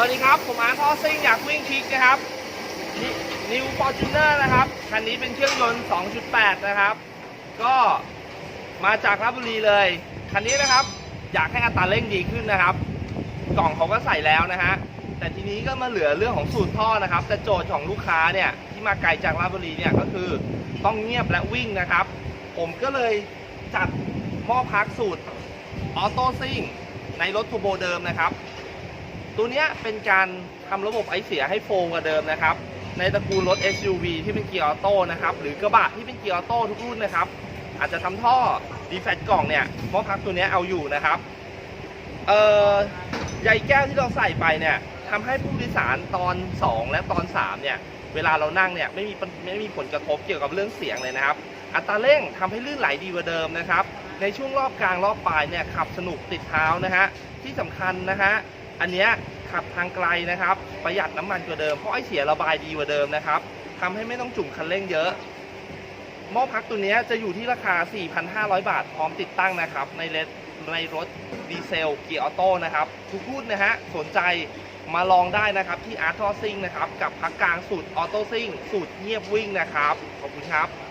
วัสดีครับ ผมอาร์ทอซิ่งอยากวิ่งชิคนะครับนิวฟอร์จูเนอร์นะครับ คันนี้เป็นเครื่องยนต์ 2.8 นะครับ ก็มาจากราชบุรีเลย คันนี้นะครับ อยากให้อัตราเร่งดีขึ้นนะครับ กล่องเขาก็ใส่แล้วนะฮะ แต่ทีนี้ก็มาเหลือเรื่องของสูตรท่อนะครับ แต่โจทย์ของลูกค้าเนี่ยที่มาไกลจากราชบุรีเนี่ยก็คือต้องเงียบและวิ่งนะครับ ผมก็เลยจัดหม้อพักสูตรออโต้ซิ่งในรถทูโบเดิมนะครับ ตัวนี้เป็นการทำระบบไอเสียให้โฟงกว่าเดิมนะครับ ในตระกูลรถ SUV ที่เป็นเกียร์ออโต้นะครับ หรือกระบะที่เป็นเกียร์ออโต้ทุกรุ่นนะครับ อาจจะทำท่อดีแฟตกล่องเนี่ยหม้อพักตัวนี้เอาอยู่นะครับเอ่อใยแก้วที่เราใส่ไปเนี่ยทำให้ผู้โดยสารตอน 2 และตอน 3 เนี่ย เวลาเรานั่งเนี่ยไม่มีไม่มีผลกระทบเกี่ยวกับเรื่องเสียงเลยนะครับ อัตราเร่งทำให้ลื่นไหลดีกว่าเดิมนะครับ ในช่วงรอบกลางรอบปลายเนี่ยขับสนุกติดเท้านะฮะ ที่สำคัญนะฮะ อันเนี้ยขับทางไกลนะครับ ประหยัดน้ำมันกว่าเดิม เพราะไอเสียระบายดีกว่าเดิมนะครับทำให้ไม่ต้องจุ่มคันเร่งเยอะ หม้อพักตัวนี้จะอยู่ที่ราคา 4,500 บาท พร้อมติดตั้งนะครับ ในเรถในรถดีเซลเกียร์ออโต้นะครับ ทุกรุ่นนะฮะ สนใจมาลองได้นะครับที่อาร์ทอซิงนะครับ กับพักกลางสูตรออโต้ซิงสูตรเงียบวิ่งนะครับ ขอบคุณครับ